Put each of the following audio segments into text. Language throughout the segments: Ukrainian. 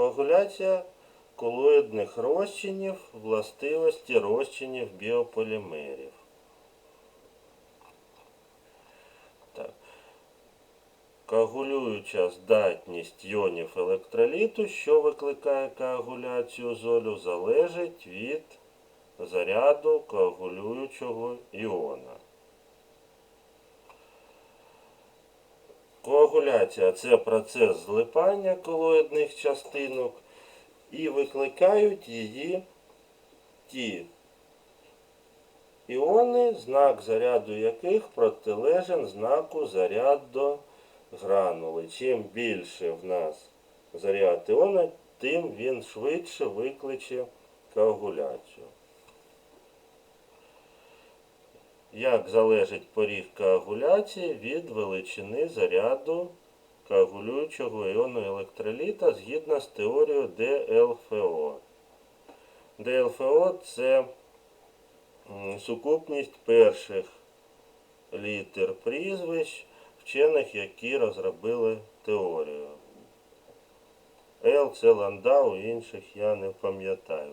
Коагуляція колоїдних розчинів, властивості розчинів біополімерів. Так. Коагулююча здатність іонів електроліту, що викликає коагуляцію золю, залежить від заряду коагулюючого іона. Коагуляція це процес злипання колоїдних частинок і викликають її ті іони, знак заряду яких протилежен знаку заряду гранули. Чим більше в нас заряд іона, тим він швидше викличе коагуляцію. Як залежить поріг коагуляції від величини заряду коагулюючого іону електроліта згідно з теорією ДЛФО. ДЛФО це сукупність перших літер прізвищ вчених, які розробили теорію. Л це Ландау, інших я не пам'ятаю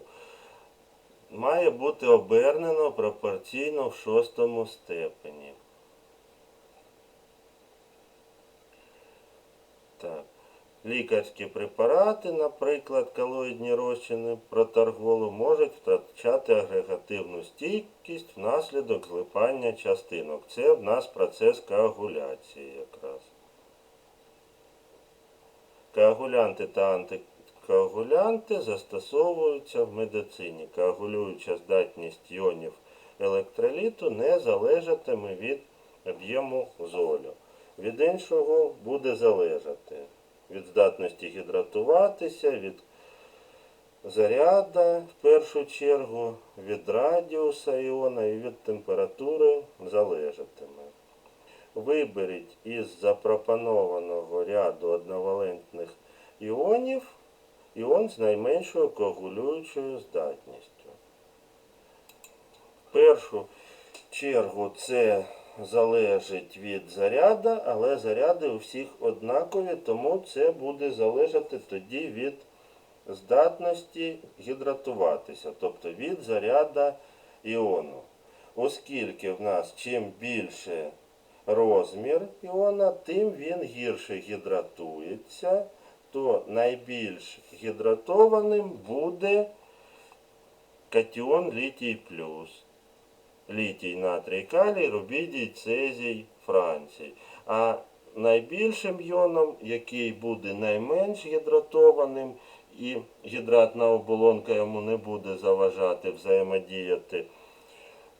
має бути обернено пропорційно в шостому степені. Так. Лікарські препарати, наприклад, колоїдні розчини протарголу, можуть втрачати агрегативну стійкість внаслідок злипання частинок. Це в нас процес коагуляції якраз. Коагулянти та антикоагулянти застосовуються в медицині. Коагулююча здатність іонів електроліту не залежатиме від об'єму золю. Від іншого буде залежати від здатності гідратуватися, від заряда в першу чергу, від радіуса іона і від температури залежатиме. Виберіть із запропонованого ряду одновалентних іонів іон з найменшою коагулюючою здатністю. В першу чергу це залежить від заряда, але заряди у всіх однакові, тому це буде залежати тоді від здатності гідратуватися, тобто від заряда іону. Оскільки в нас чим більше розмір іона, тим він гірше гідратується, то найбільш гідратованим буде катіон літій плюс. Літій, натрій, калій, рубідій, цезій, францій. А найбільшим іоном, який буде найменш гідратованим, і гідратна оболонка йому не буде заважати взаємодіяти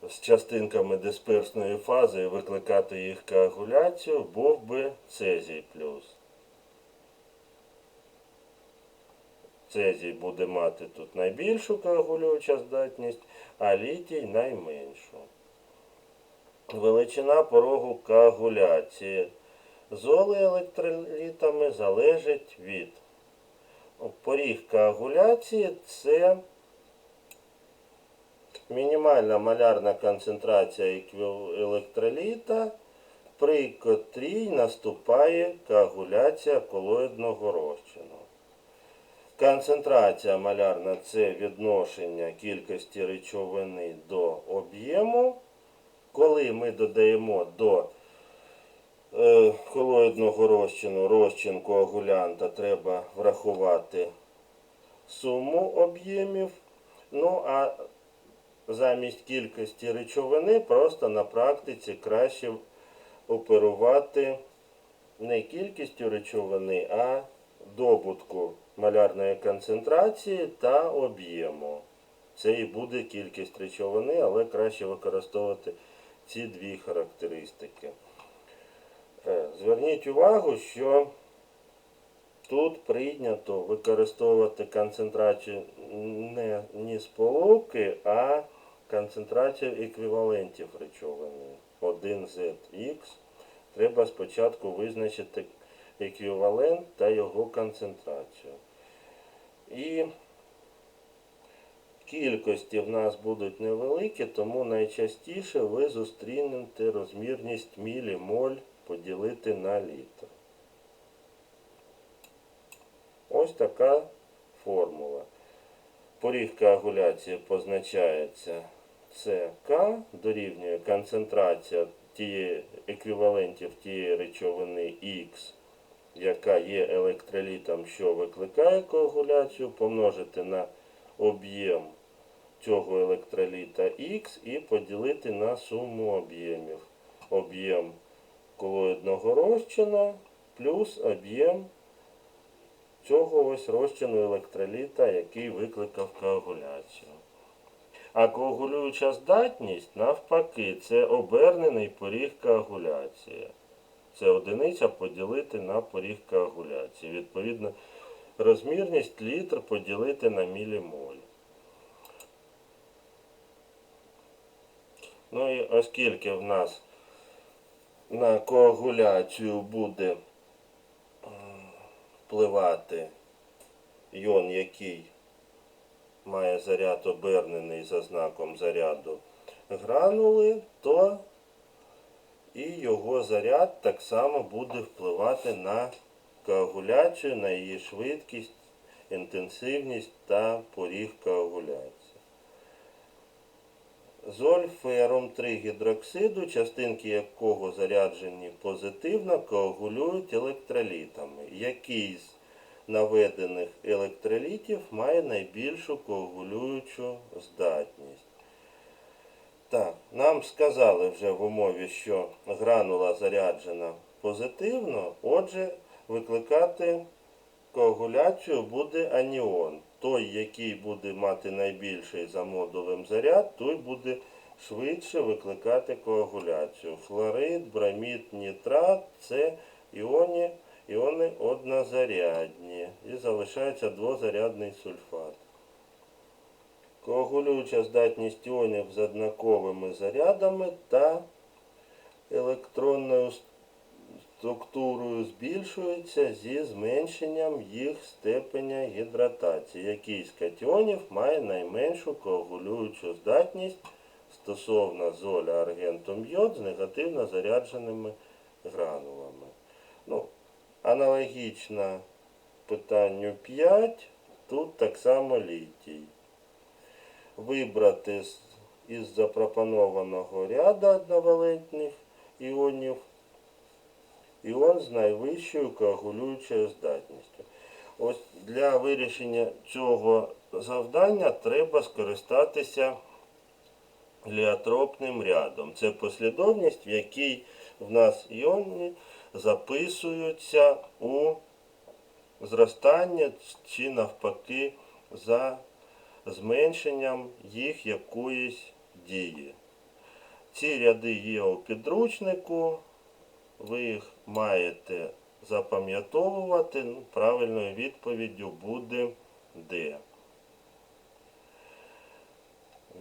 з частинками дисперсної фази і викликати їх коагуляцію, був би цезій плюс. Цезій буде мати тут найбільшу коагулюючу здатність, а літій найменшу. Величина порогу коагуляції золи електролітами залежить від поріг коагуляції це мінімальна малярна концентрація електроліта, при котрій наступає коагуляція колоїдного розчину. Концентрація малярна це відношення кількості речовини до об'єму. Коли ми додаємо до е, колоїдного розчину розчин коагулянта, треба врахувати суму об'ємів. Ну, а замість кількості речовини просто на практиці краще оперувати не кількістю речовини, а добутку малярної концентрації та об'єму. Це і буде кількість речовини, але краще використовувати ці дві характеристики. Е, Зверніть увагу, що тут прийнято використовувати концентрацію не ні сполуки, а концентрацію еквівалентів речовини 1ZX. Треба спочатку визначити еквівалент та його концентрацію. І кількості в нас будуть невеликі, тому найчастіше ви зустрінете розмірність мілімоль поділити на літр. Ось така формула. Поріг коагуляції позначається ЦК, дорівнює концентрація тієї еквівалентів тієї речовини Х, яка є електролітом, що викликає коагуляцію, помножити на об'єм цього електроліта Х і поділити на суму об'ємів. Об'єм колоїдного розчина плюс об'єм цього ось розчину електроліта, який викликав коагуляцію. А коагулююча здатність, навпаки, це обернений поріг коагуляції. Це одиниця поділити на поріг коагуляції. Відповідно, розмірність літр поділити на мілімоль. Ну і оскільки в нас на коагуляцію буде впливати іон, який має заряд обернений за знаком заряду гранули, то і його заряд так само буде впливати на коагуляцію, на її швидкість, інтенсивність та поріг коагуляції. Золь ферум 3 гідроксиду, частинки якого заряджені позитивно, коагулюють електролітами. Який з наведених електролітів має найбільшу коагулюючу здатність? Так, нам сказали вже в умові, що гранула заряджена позитивно, отже, викликати коагуляцію буде аніон. Той, який буде мати найбільший за модулем заряд, той буде швидше викликати коагуляцію. Флорид, бромід, нітрат це іони, іони однозарядні. І залишається двозарядний сульфат. Коагулююча здатність іонів з однаковими зарядами та електронною структурою збільшується зі зменшенням їх степеня гідратації. Який з катіонів має найменшу коагулюючу здатність стосовно золя аргентум йод з негативно зарядженими гранулами. Ну, аналогічно питанню 5, тут так само літій. Вибрати із запропонованого ряду одновалентних іонів іон з найвищою коагулюючою здатністю. Ось для вирішення цього завдання треба скористатися ліотропним рядом. Це послідовність, в якій в нас іони записуються у зростання чи навпаки за зменшенням їх якоїсь дії. Ці ряди є у підручнику ви їх маєте запам'ятовувати. Ну, правильною відповіддю буде Д.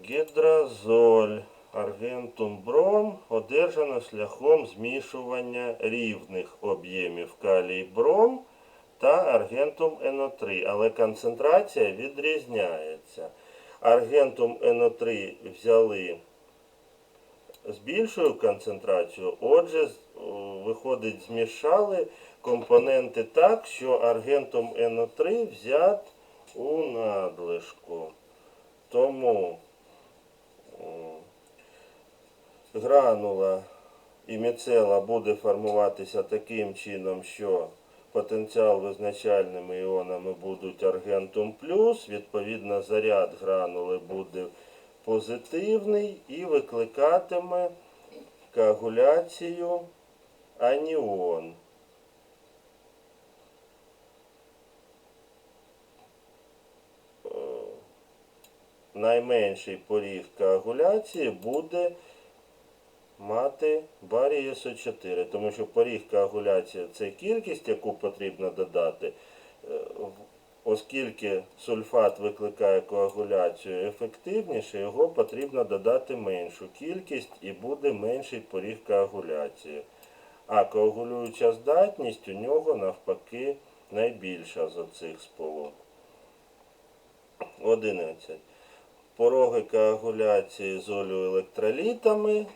Гідразоль аргентум бром одержано шляхом змішування рівних об'ємів калій бром та аргентум НО3, але концентрація відрізняється. Аргентум НО3 взяли з більшою концентрацією, отже, виходить, змішали компоненти так, що аргентум НО3 взят у надлишку. Тому гранула і міцела буде формуватися таким чином, що потенціал визначальними іонами будуть аргентум плюс, відповідно заряд гранули буде позитивний і викликатиме коагуляцію аніон. Найменший поріг коагуляції буде мати барій СО4, тому що поріг коагуляції це кількість, яку потрібно додати. Е, Оскільки сульфат викликає коагуляцію ефективніше, його потрібно додати меншу кількість і буде менший поріг коагуляції. А коагулююча здатність у нього навпаки найбільша з оцих сполук. 11. Пороги коагуляції з олеоелектролітами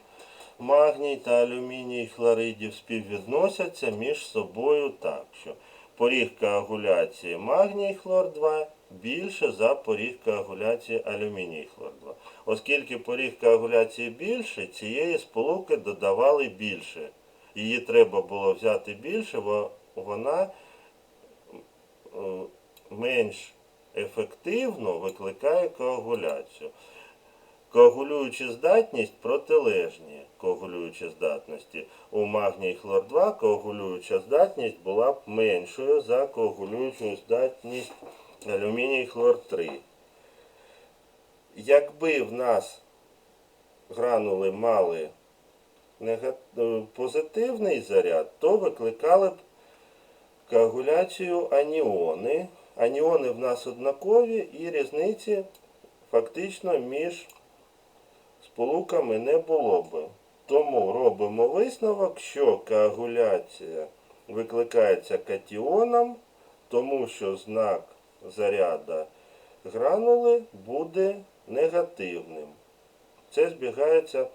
магній та алюміній хлоридів співвідносяться між собою так, що поріг коагуляції магній хлор 2 більше за поріг коагуляції алюміній хлор 2. Оскільки поріг коагуляції більше, цієї сполуки додавали більше. Її треба було взяти більше, бо вона е, менш ефективно викликає коагуляцію. Коагулююча здатність протилежні коагулюючі здатності. У магній хлор 2 коагулююча здатність була б меншою за коагулюючу здатність алюміній хлор 3. Якби в нас гранули мали е, позитивний заряд, то викликали б коагуляцію аніони. Аніони в нас однакові і різниці фактично між сполуками не було би. Тому робимо висновок, що коагуляція викликається катіоном, тому що знак заряда гранули буде негативним. Це збігається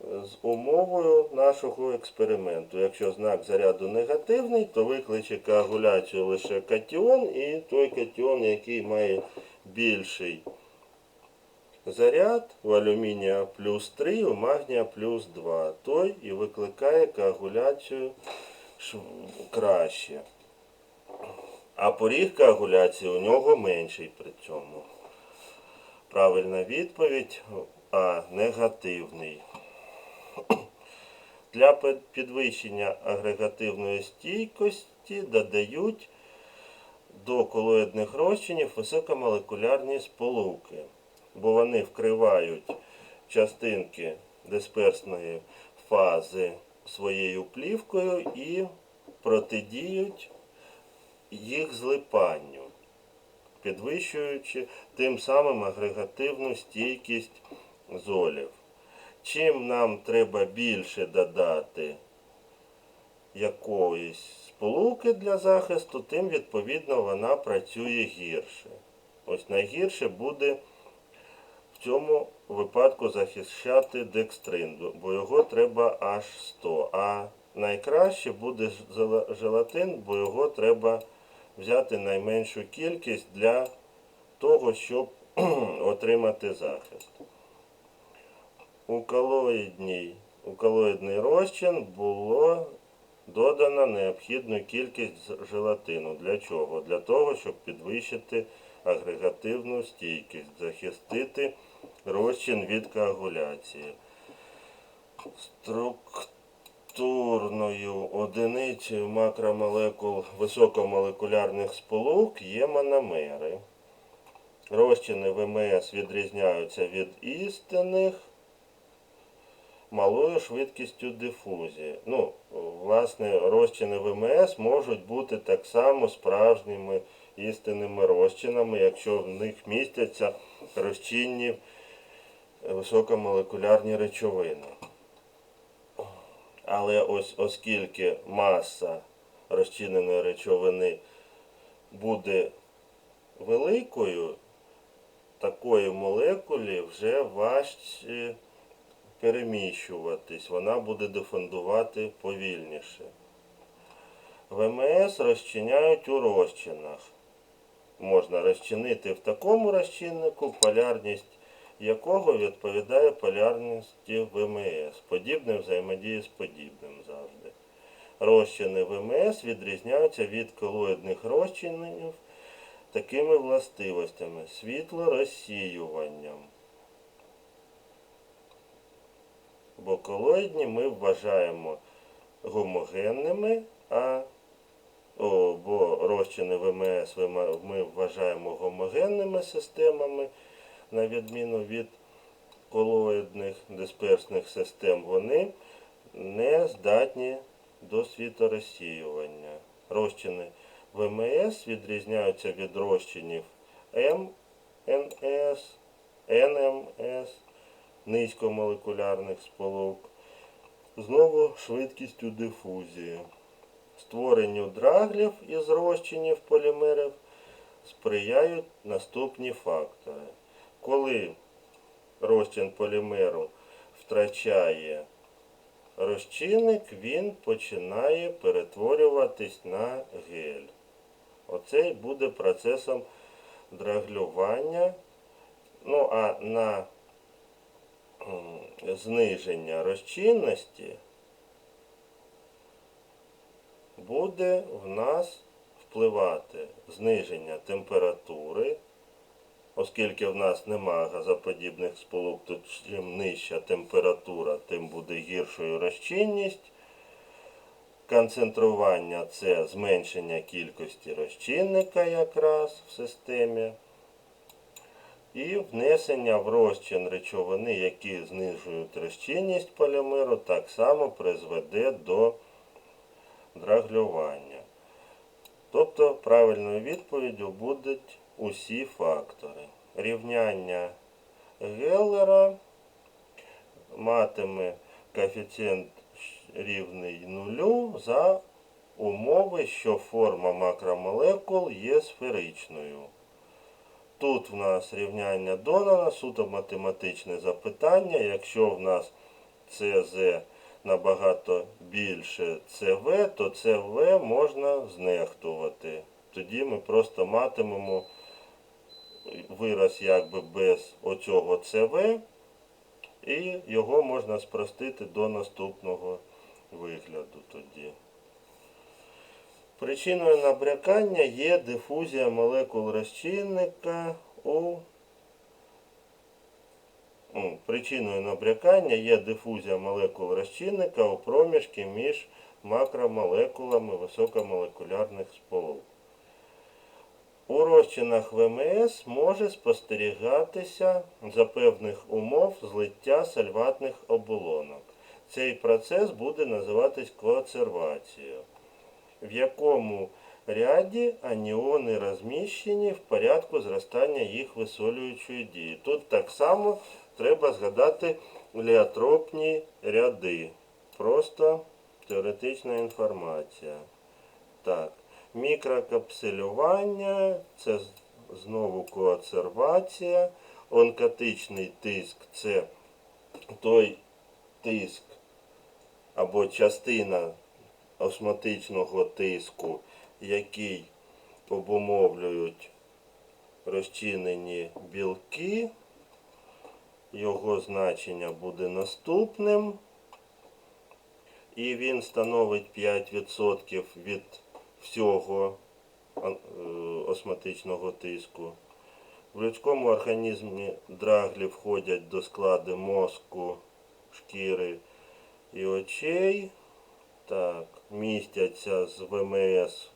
з умовою нашого експерименту. Якщо знак заряду негативний, то викличе коагуляцію лише катіон, і той катіон, який має більший заряд у алюмінія плюс 3, у магнія плюс 2. Той і викликає коагуляцію краще. А поріг коагуляції у нього менший при цьому. Правильна відповідь А. Негативний. Для підвищення агрегативної стійкості додають до колоїдних розчинів високомолекулярні сполуки, бо вони вкривають частинки дисперсної фази своєю плівкою і протидіють їх злипанню, підвищуючи тим самим агрегативну стійкість золів. Чим нам треба більше додати якоїсь сполуки для захисту, тим відповідно вона працює гірше. Ось найгірше буде в цьому випадку захищати декстрин, бо його треба аж 100. А найкраще буде желатин, бо його треба взяти найменшу кількість для того, щоб отримати захист. У колоїдній, у колоїдний розчин було додано необхідну кількість желатину. Для чого? Для того, щоб підвищити агрегативну стійкість, захистити розчин від коагуляції. Структурною одиницею макромолекул високомолекулярних сполук є мономери. Розчини ВМС відрізняються від істинних малою швидкістю дифузії. Ну, власне, розчини ВМС можуть бути так само справжніми істинними розчинами, якщо в них містяться розчинні високомолекулярні речовини. Але ось оскільки маса розчиненої речовини буде великою, такої молекулі вже важче переміщуватись, вона буде дифундувати повільніше. ВМС розчиняють у розчинах. Можна розчинити в такому розчиннику, полярність якого відповідає полярності ВМС. Подібне взаємодіє з подібним завжди. Розчини ВМС відрізняються від колоїдних розчинів такими властивостями світлорозсіюванням. Бо колоїдні ми вважаємо гомогенними, а о, бо розчини ВМС ми вважаємо гомогенними системами, на відміну від колоїдних дисперсних систем, вони не здатні до світорозсіювання. Розчини ВМС відрізняються від розчинів МНС, НМС, низькомолекулярних сполук, знову швидкістю дифузії. Створенню драглів із розчинів полімерів сприяють наступні фактори. Коли розчин полімеру втрачає розчинник, він починає перетворюватись на гель. Оцей буде процесом драглювання. Ну а на зниження розчинності буде в нас впливати зниження температури, оскільки в нас немає газоподібних сполук, то чим нижча температура, тим буде гіршою розчинність. Концентрування це зменшення кількості розчинника якраз в системі. І внесення в розчин речовини, які знижують розчинність полімеру, так само призведе до драглювання. Тобто правильною відповіддю будуть усі фактори. Рівняння Геллера матиме коефіцієнт рівний нулю за умови, що форма макромолекул є сферичною. Тут в нас рівняння Донана, суто математичне запитання. Якщо в нас ЦЗ набагато більше ЦВ, то ЦВ можна знехтувати. Тоді ми просто матимемо вираз якби без оцього ЦВ, і його можна спростити до наступного вигляду тоді. Причиною набрякання є дифузія молекул розчинника у Причиною набрякання є дифузія молекул розчинника у проміжки між макромолекулами високомолекулярних сполук. У розчинах ВМС може спостерігатися за певних умов злиття сальватних оболонок. Цей процес буде називатись коацервацією, в якому ряді аніони розміщені в порядку зростання їх висолюючої дії. Тут так само треба згадати ліотропні ряди. Просто теоретична інформація. Так, мікрокапсулювання це знову коацервація. Онкотичний тиск це той тиск або частина осмотичного тиску, який обумовлюють розчинені білки. Його значення буде наступним. І він становить 5% від всього е, тиску. В людському організмі драглі входять до складу мозку, шкіри і очей. Так, містяться з ВМС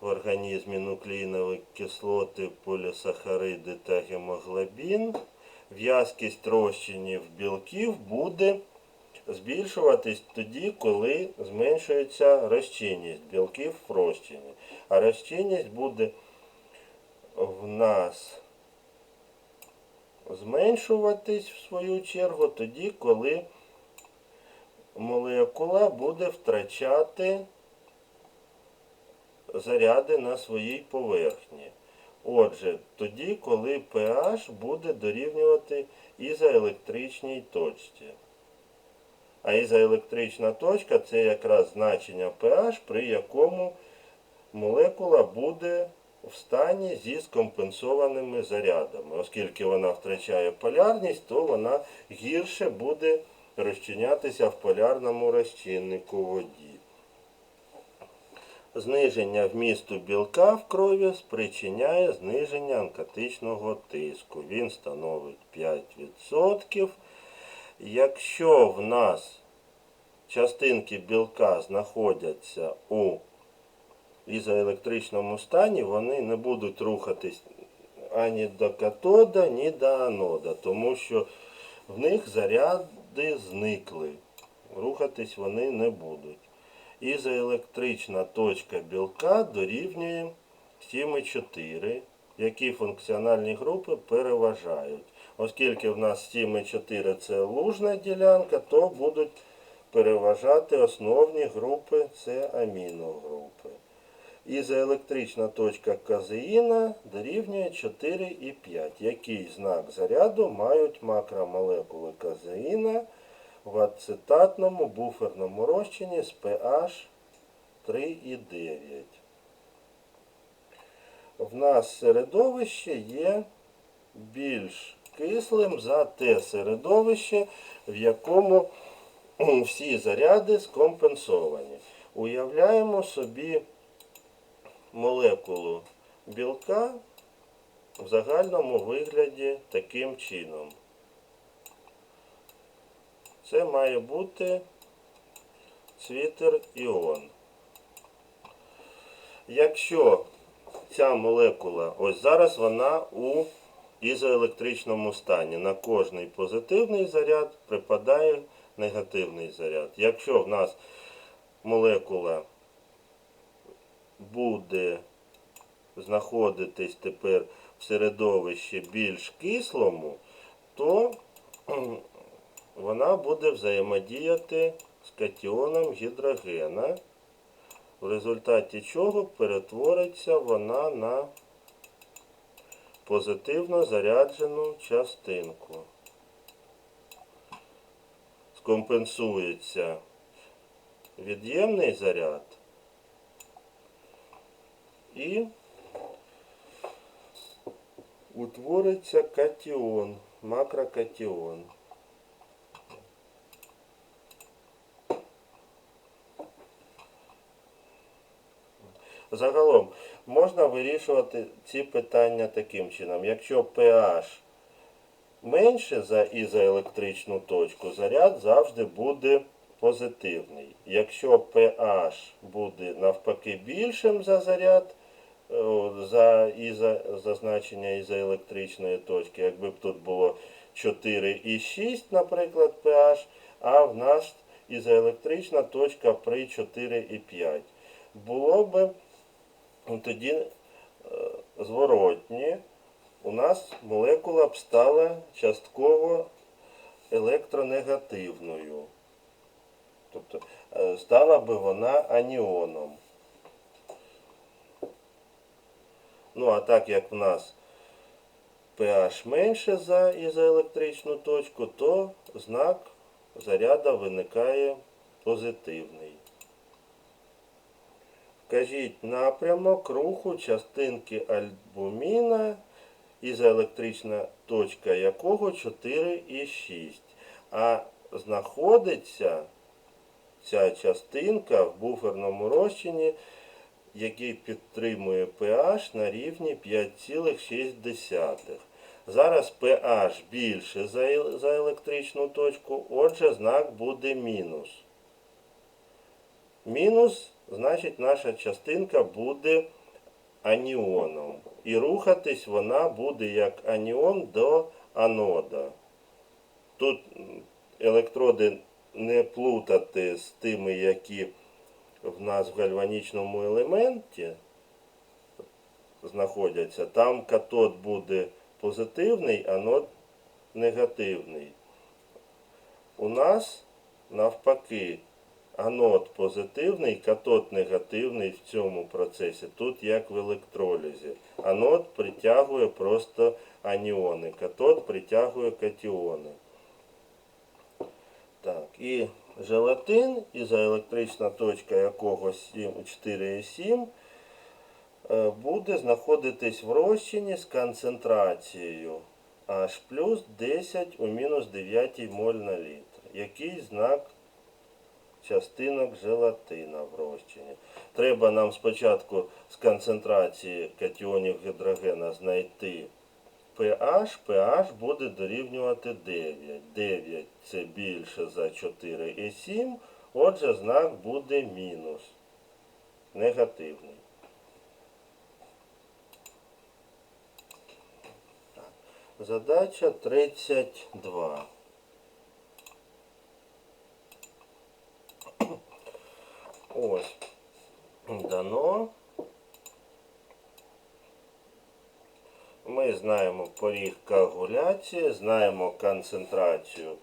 в організмі нуклеїнові кислоти, полісахариди та гемоглобін. В'язкість розчинів білків буде збільшуватись тоді, коли зменшується розчинність білків в розчині. А розчинність буде в нас зменшуватись в свою чергу тоді, коли молекула буде втрачати заряди на своїй поверхні. Отже, тоді, коли pH буде дорівнювати ізоелектричній точці. А ізоелектрична точка це якраз значення pH, при якому молекула буде в стані зі скомпенсованими зарядами. Оскільки вона втрачає полярність, то вона гірше буде розчинятися в полярному розчиннику воді. Зниження вмісту білка в крові спричиняє зниження онкотичного тиску. Він становить 5%. Якщо в нас частинки білка знаходяться у ізоелектричному стані, вони не будуть рухатись ані до катода, ні до анода, тому що в них заряди зникли. Рухатись вони не будуть. Ізоелектрична точка білка дорівнює 7,4, які функціональні групи переважають. Оскільки в нас 7,4 це лужна ділянка, то будуть переважати основні групи, це аміногрупи. Ізоелектрична точка казеїна дорівнює 4,5. Який знак заряду мають макромолекули казеїна в ацетатному буферному розчині з pH 3,9. в нас середовище є більш кислим за те середовище, в якому всі заряди скомпенсовані. Уявляємо собі молекулу білка в загальному вигляді таким чином. Це має бути цвітер іон. Якщо ця молекула, ось зараз вона у ізоелектричному стані. На кожний позитивний заряд припадає негативний заряд. Якщо в нас молекула буде знаходитись тепер в середовищі більш кислому, то вона буде взаємодіяти з катіоном гідрогена, в результаті чого перетвориться вона на позитивно заряджену частинку. Скомпенсується від'ємний заряд і утвориться катіон, макрокатіон. Загалом можна вирішувати ці питання таким чином. Якщо pH менше за ізоелектричну точку, заряд завжди буде позитивний. Якщо pH буде навпаки більшим за заряд, е, за, ізо, за значення ізоелектричної точки, якби б тут було 4,6, наприклад, pH, а в нас ізоелектрична точка при 4,5. Було ну, тоді е, зворотні, у нас молекула б стала частково електронегативною. Тобто е, стала би вона аніоном. Ну, а так як в нас pH менше за ізоелектричну точку, то знак заряда виникає позитивний. Вкажіть напрямок руху частинки альбуміна, ізоелектрична точка якого 4,6. А знаходиться ця частинка в буферному розчині, який підтримує pH на рівні 5,6. Зараз pH більше за електричну точку, отже знак буде мінус. Мінус, значить, наша частинка буде аніоном. І рухатись вона буде як аніон до анода. Тут електроди не плутати з тими, які в нас в гальванічному елементі знаходяться. Там катод буде позитивний, анод негативний. У нас навпаки анод позитивний, катод негативний в цьому процесі. Тут як в електролізі. Анод притягує просто аніони, катод притягує катіони. Так, і желатин, ізоелектрична точка якого 7, 4,7 е, буде знаходитись в розчині з концентрацією H плюс 10 у мінус 9 моль на літр. Який знак частинок желатина в розчині? Треба нам спочатку з концентрації катіонів гідрогена знайти pH, pH буде дорівнювати 9. 9 це більше за 4,7, отже знак буде мінус. Негативний. Задача 32. Ось. Дано. Ми знаємо поріг коагуляції, знаємо концентрацію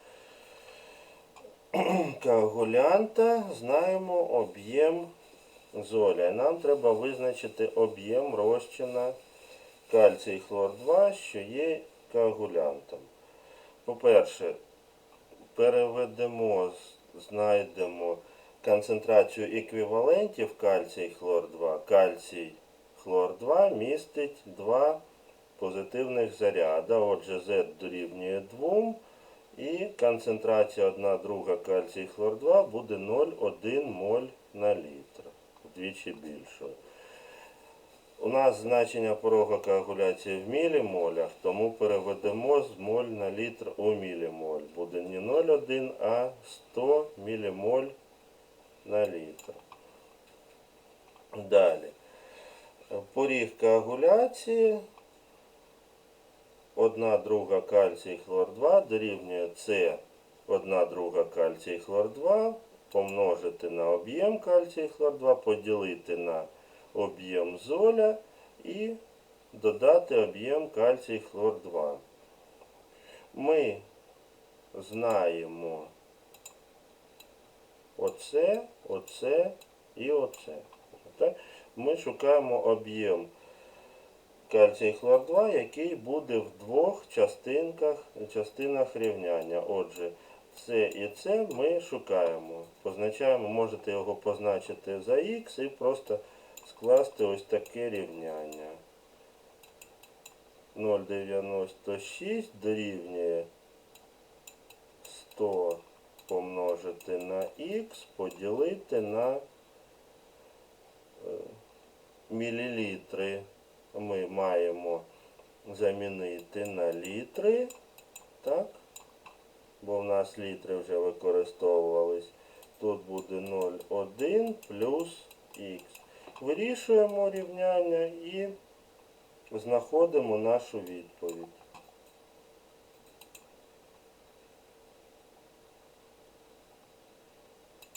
коагулянта, знаємо об'єм золя. Нам треба визначити об'єм розчина кальцій хлор 2, що є коагулянтом. По-перше, переведемо, знайдемо концентрацію еквівалентів кальцій хлор 2, кальцій хлор 2 містить два позитивних заряда. Отже, Z дорівнює 2 і концентрація 1 друга кальцій хлор 2 буде 0,1 моль на літр. Вдвічі більшою. У нас значення порога коагуляції в мілімолях, тому переведемо з моль на літр у мілімоль. Буде не 0,1, а 100 мілімоль на літр. Далі. Поріг коагуляції. Одна друга кальцій хлор 2 дорівнює С 1 друга кальцій хлор 2 помножити на об'єм кальцій хлор 2, поділити на об'єм золя і додати об'єм кальцій хлор 2. Ми знаємо оце, оце і оце. Так? Ми шукаємо об'єм кальцій хлор 2, який буде в двох частинках, частинах рівняння. Отже, це і це ми шукаємо. Позначаємо, можете його позначити за х і просто скласти ось таке рівняння. 0,96 дорівнює 100 помножити на х поділити на е, мілілітри. Ми маємо замінити на літри, так? Бо в нас літри вже використовувались. Тут буде 0,1 плюс х. Вирішуємо рівняння і знаходимо нашу відповідь.